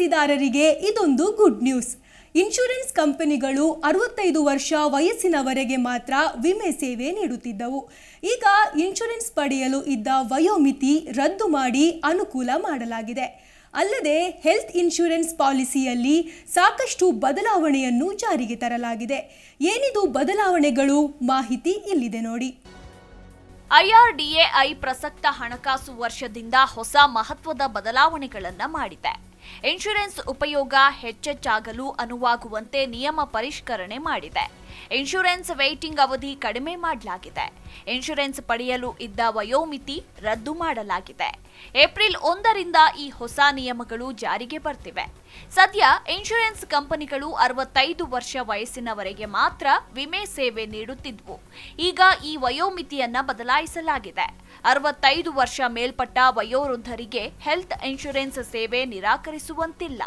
ಪಾಲಿಸಿದಾರರಿಗೆ ಇದೊಂದು good news insurance ಕಂಪನಿಗಳು ಅರವತ್ತೈದು ವರ್ಷ ವಯಸ್ಸಿನವರೆಗೆ ಮಾತ್ರ ವಿಮೆ ಸೇವೆ ನೀಡುತ್ತಿದ್ದವು. ಈಗ ಇನ್ಶೂರೆನ್ಸ್ ಪಡೆಯಲು ಇದ್ದ ವಯೋಮಿತಿ ರದ್ದು ಮಾಡಿ ಅನುಕೂಲ ಮಾಡಲಾಗಿದೆ. ಅಲ್ಲದೆ ಹೆಲ್ತ್ ಇನ್ಶೂರೆನ್ಸ್ ಪಾಲಿಸಿಯಲ್ಲಿ ಸಾಕಷ್ಟು ಬದಲಾವಣೆಯನ್ನು ಜಾರಿಗೆ ತರಲಾಗಿದೆ. ಏನಿದು ಬದಲಾವಣೆಗಳು ಮಾಹಿತಿ ಇಲ್ಲಿದೆ ನೋಡಿ. ಐಆರ್ಡಿಎಐ ಪ್ರಸಕ್ತ ಹಣಕಾಸು ವರ್ಷದಿಂದ ಹೊಸ ಮಹತ್ವದ ಬದಲಾವಣೆಗಳನ್ನು ಮಾಡಿದೆ. ಇನ್ಶೂರೆನ್ಸ್ ಉಪಯೋಗ ಹೆಚ್ಚೆಚ್ಚಾಗಲು ಅನುವಾಗುವಂತೆ ನಿಯಮ ಪರಿಷ್ಕರಣೆ ಮಾಡಿದೆ. ಇನ್ಶೂರೆನ್ಸ್ ವೇಟಿಂಗ್ ಅವಧಿ ಕಡಿಮೆ ಮಾಡಲಾಗಿದೆ. ಇನ್ಶೂರೆನ್ಸ್ ಪಡೆಯಲು ಇದ್ದ ವಯೋಮಿತಿ ರದ್ದು ಮಾಡಲಾಗಿದೆ. ಏಪ್ರಿಲ್ ಒಂದರಿಂದ ಈ ಹೊಸ ನಿಯಮಗಳು ಜಾರಿಗೆ ಬರ್ತಿವೆ. ಸದ್ಯ ಇನ್ಶೂರೆನ್ಸ್ ಕಂಪನಿಗಳು ಅರವತ್ತೈದು ವರ್ಷ ವಯಸ್ಸಿನವರೆಗೆ ಮಾತ್ರ ವಿಮೆ ಸೇವೆ ನೀಡುತ್ತಿದ್ವು. ಈಗ ಈ ವಯೋಮಿತಿಯನ್ನ ಬದಲಾಯಿಸಲಾಗಿದೆ. ಅರವತ್ತೈದು ವರ್ಷ ಮೇಲ್ಪಟ್ಟ ವಯೋವೃದ್ಧರಿಗೆ ಹೆಲ್ತ್ ಇನ್ಶೂರೆನ್ಸ್ ಸೇವೆ ನಿರಾಕರಿಸುವಂತಿಲ್ಲ.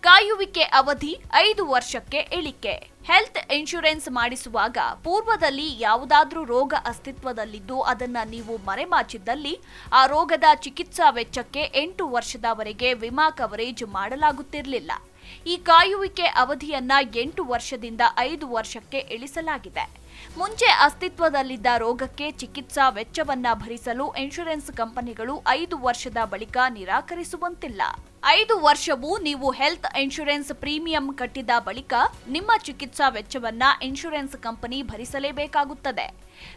ಕಾಯುವಿಕೆ ಅವಧಿ ಐದು ವರ್ಷಕ್ಕೆ ಇಳಿಕೆ. ಹೆಲ್ತ್ ಇನ್ಶೂರೆನ್ಸ್ ಮಾಡಿಸುವಾಗ ಪೂರ್ವದಲ್ಲಿ ಯಾವುದಾದ್ರೂ ರೋಗ ಅಸ್ತಿತ್ವದಲ್ಲಿದ್ದು ಅದನ್ನ ನೀವು ಮರೆಮಾಚಿದ್ದಲ್ಲಿ ಆ ರೋಗದ ಚಿಕಿತ್ಸಾ ವೆಚ್ಚಕ್ಕೆ ಎಂಟು ವರ್ಷದವರೆಗೆ ವಿಮಾ ಕವರೇಜ್ ಮಾಡಲಾಗುತ್ತಿರಲಿಲ್ಲ. ಈ ಕಾಯುವಿಕೆ ಅವಧಿಯನ್ನ ಎಂಟು ವರ್ಷದಿಂದ ಐದು ವರ್ಷಕ್ಕೆ ಇಳಿಸಲಾಗಿದೆ. ಮುಂಚೆ ಅಸ್ತಿತ್ವದಲ್ಲಿದ್ದ ರೋಗಕ್ಕೆ ಚಿಕಿತ್ಸಾ ವೆಚ್ಚವನ್ನ ಭರಿಸಲು ಇನ್ಶೂರೆನ್ಸ್ ಕಂಪನಿಗಳು ಐದು ವರ್ಷದ ಬಳಿಕ ನಿರಾಕರಿಸುವಂತಿಲ್ಲ. ಐದು ವರ್ಷವೂ ನೀವು ಹೆಲ್ತ್ ಇನ್ಶೂರೆನ್ಸ್ ಪ್ರೀಮಿಯಂ ಕಟ್ಟಿದ ಬಳಿಕ ನಿಮ್ಮ ಚಿಕಿತ್ಸಾ ವೆಚ್ಚವನ್ನ ಇನ್ಶೂರೆನ್ಸ್ ಕಂಪನಿ ಭರಿಸಲೇಬೇಕಾಗುತ್ತದೆ.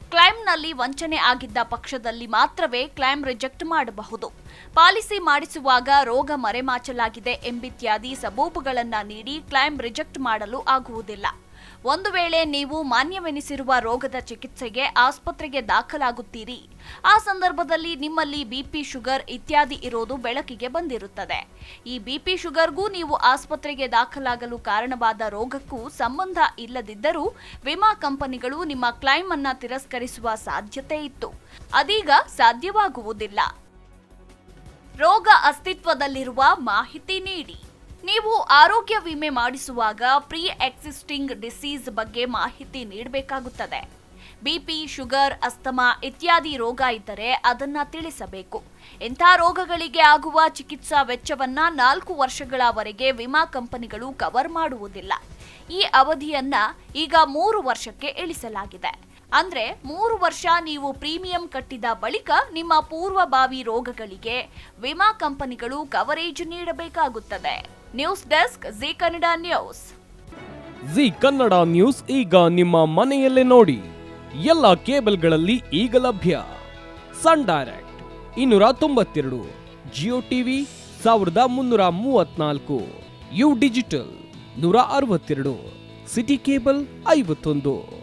ಕ್ಲೈಮ್ನಲ್ಲಿ ವಂಚನೆ ಆಗಿದ್ದ ಪಕ್ಷದಲ್ಲಿ ಮಾತ್ರವೇ ಕ್ಲೈಮ್ ರಿಜೆಕ್ಟ್ ಮಾಡಬಹುದು. ಪಾಲಿಸಿ ಮಾಡಿಸುವಾಗ ರೋಗ ಮರೆಮಾಚಲಾಗಿದೆ ಎಂಬಿತ್ಯಾದಿ ಸಬೂಬುಗಳನ್ನು ನೀಡಿ ಕ್ಲೈಮ್ ರಿಜೆಕ್ಟ್ ಮಾಡಲು ಆಗುವುದಿಲ್ಲ. ಒಂದು ವೇಳೆ ನೀವು ಮಾನ್ಯವೆನಿಸಿರುವ ರೋಗದ ಚಿಕಿತ್ಸೆಗೆ ಆಸ್ಪತ್ರೆಗೆ ದಾಖಲಾಗುತ್ತೀರಿ. ಆ ಸಂದರ್ಭದಲ್ಲಿ ನಿಮ್ಮಲ್ಲಿ ಬಿಪಿ ಶುಗರ್ ಇತ್ಯಾದಿ ಇರೋದು ಬೆಳಕಿಗೆ ಬಂದಿರುತ್ತದೆ. ಈ ಬಿಪಿ ಶುಗರ್ಗೂ ನೀವು ಆಸ್ಪತ್ರೆಗೆ ದಾಖಲಾಗಲು ಕಾರಣವಾದ ರೋಗಕ್ಕೂ ಸಂಬಂಧ ಇಲ್ಲದಿದ್ದರೂ ವಿಮಾ ಕಂಪನಿಗಳು ನಿಮ್ಮ ಕ್ಲೈಮ್ ಅನ್ನ ತಿರಸ್ಕರಿಸುವ ಸಾಧ್ಯತೆ ಇತ್ತು. ಅದೀಗ ಸಾಧ್ಯವಾಗುವುದಿಲ್ಲ. ರೋಗ ಅಸ್ತಿತ್ವದಲ್ಲಿರುವ ಮಾಹಿತಿ ನೀಡಿ. ನೀವು ಆರೋಗ್ಯ ವಿಮೆ ಮಾಡಿಸುವಾಗ ಪ್ರೀ ಎಕ್ಸಿಸ್ಟಿಂಗ್ ಡಿಸೀಸ್ ಬಗ್ಗೆ ಮಾಹಿತಿ ನೀಡಬೇಕಾಗುತ್ತದೆ. ಬಿಪಿ ಶುಗರ್, ಅಸ್ತಮಾ ಇತ್ಯಾದಿ ರೋಗ ಇದ್ದರೆ ಅದನ್ನು ತಿಳಿಸಬೇಕು. ಇಂಥ ರೋಗಗಳಿಗೆ ಆಗುವ ಚಿಕಿತ್ಸಾ ವೆಚ್ಚವನ್ನ ನಾಲ್ಕು ವರ್ಷಗಳವರೆಗೆ ವಿಮಾ ಕಂಪನಿಗಳು ಕವರ್ ಮಾಡುವುದಿಲ್ಲ. ಈ ಅವಧಿಯನ್ನ ಈಗ ಮೂರು ವರ್ಷಕ್ಕೆ ಇಳಿಸಲಾಗಿದೆ. ಅಂದ್ರೆ ಮೂರು ವರ್ಷ ನೀವು ಪ್ರೀಮಿಯಂ ಕಟ್ಟಿದ ಬಳಿಕ ನಿಮ್ಮ ಪೂರ್ವಭಾವಿ ರೋಗಗಳಿಗೆ ವಿಮಾ ಕಂಪನಿಗಳು ಕವರೇಜ್ ನೀಡಬೇಕಾಗುತ್ತದೆ. News desk Zee Kannada news Zee Kannada news ಈಗ ನಿಮ್ಮ ಮನೆಯಲ್ಲೇ ನೋಡಿ. ಎಲ್ಲ ಕೇಬಲ್ಗಳಲ್ಲಿ ಈಗ ಲಭ್ಯ. ಸನ್ ಡೈರೆಕ್ಟ್ ಇನ್ನೂರ ತೊಂಬತ್ತೆರಡು. ಜಿಯೋ ಟಿವಿ ಸಾವಿರದ ಮುನ್ನೂರ ಮೂವತ್ನಾಲ್ಕು. ಯು ಡಿಜಿಟಲ್ ನೂರ ಅರವತ್ತೆರಡು. ಸಿಟಿ ಕೇಬಲ್ ಐವತ್ತೊಂದು.